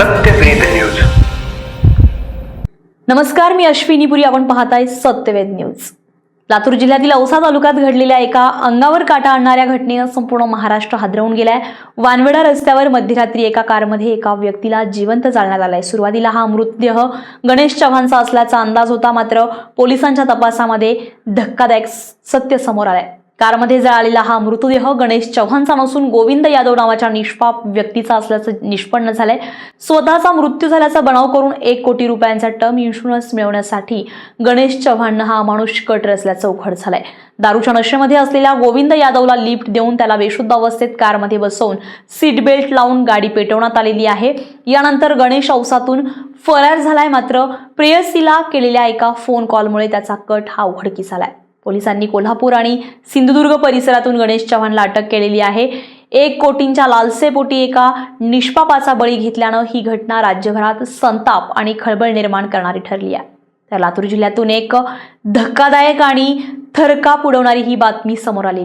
सत्यप्रीत news नमस्कार मी अश्विनी पुरी. आपण पाहताय सत्यवेद न्यूज लातूर जिल्ह्यातील औसा तालुक्यात घडलेल्या एका अंगावर काटा आणणाऱ्या घटनेनं संपूर्ण महाराष्ट्र हादरवून गेलाय. वानवेडा रस्त्यावर मध्यरात्री एका कारमध्ये एका व्यक्तीला जिवंत जाळण्यात आलाय. सुरुवातीला हा मृतदेह गणेश चव्हाणचा असल्याचा अंदाज होता मात्र पोलिसांच्या तपासामध्ये धक्कादायक सत्य समोर आलाय. कारमध्ये जळालेला हा मृतदेह गणेश चव्हाणचा नसून गोविंद यादव नावाच्या निष्पाप व्यक्तीचा असल्याचं निष्पन्न झालंय. स्वतःचा मृत्यू झाल्याचा बनाव करून एक कोटी रुपयांचा टर्म इन्शुरन्स मिळवण्यासाठी गणेश चव्हाणनं हा माणूस कट रचल्याचं उघड झालंय. दारूच्या नशेमध्ये असलेल्या गोविंद यादवला लिफ्ट देऊन त्याला बेशुद्ध अवस्थेत कारमध्ये बसवून सीट बेल्ट लावून गाडी पेटवण्यात आलेली आहे. यानंतर गणेश औसातून फरार झालाय मात्र प्रेयसीला केलेल्या एका फोन कॉलमुळे त्याचा कट हा उघडकीस आलाय. पोलिसांनी कोल्हापूर आणि सिंधुदुर्ग परिसरातून गणेश चव्हाणला अटक केलेली आहे. एक कोटींच्या लालसेपोटी एका निष्पापाचा बळी घेतल्यानं ही घटना राज्यभरात संताप आणि खळबळ निर्माण करणारी ठरली आहे. तर लातूर जिल्ह्यातून एक धक्कादायक आणि थरकाप उडवणारी ही बातमी समोर आली